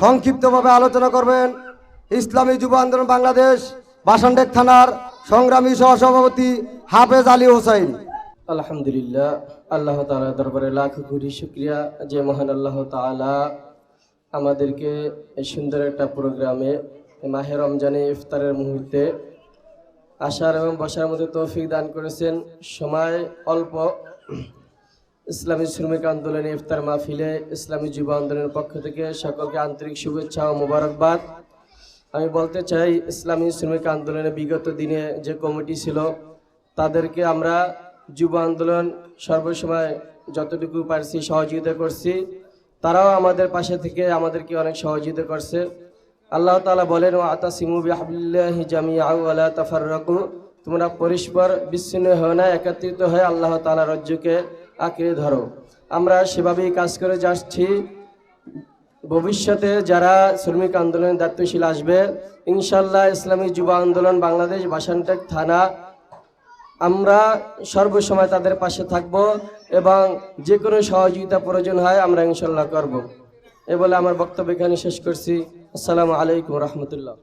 সংক্ষিপ্তভাবে আলোচনা করবেন ইসলামী যুব আন্দোলন বাংলাদেশ, বাসানডেক থানার সংগ্রামী সহসভাপতি হাফেজ আলী হোসাইন। আলহামদুলিল্লাহ, আল্লাহ তালা দরবারে লাখ কোটি শুক্রিয়া। যে মহান আল্লাহ তালা আমাদেরকে এই সুন্দর একটা প্রোগ্রামে মাহে রমজানে ইফতারের মুহূর্তে আসার এবং বসার মধ্যে তৌফিক দান করেছেন। সময় অল্প ইসলামী শ্রমিক আন্দোলনে, ইফতার মাহফিলে ইসলামী যুব আন্দোলনের পক্ষ থেকে সকলকে আন্তরিক শুভেচ্ছা ও মোবারকবাদ। আমি বলতে চাই, ইসলামী শ্রমিক আন্দোলনে বিগত দিনে যে কমিটি ছিল, তাদেরকে আমরা যুব আন্দোলন সর্বসময় যতটুকু পারছি সহযোগিতা করছি। তারাও আমাদের পাশে থেকে আমাদেরকে অনেক সহযোগিতা করছে। আল্লাহ তালা বলেন ও আতা সিমু বিহাবিল্লাহি জামিআ ওয়ালা তাফাররাকু। তোমরা পরস্পর বিচ্ছিন্ন হও না, একত্রিত হয়ে আল্লাহ তাআলা রাজ্যকে আঁকড়ে ধরো। আমরা সেভাবেই কাজ করে যাচ্ছি। ভবিষ্যতে যারা শ্রমিক আন্দোলনের দায়িত্বশীল আসবে ইনশাল্লাহ ইসলামী যুব আন্দোলন বাংলাদেশ বাসানটেক থানা, আমরা সর্বসময় তাদের পাশে থাকব এবং যে কোনো সহযোগিতা প্রয়োজন হয় আমরা ইনশাল্লাহ করব। এ বলে আমার বক্তব্য এখানে শেষ করছি। আসসালামু আলাইকুম রহমতুল্লাহ।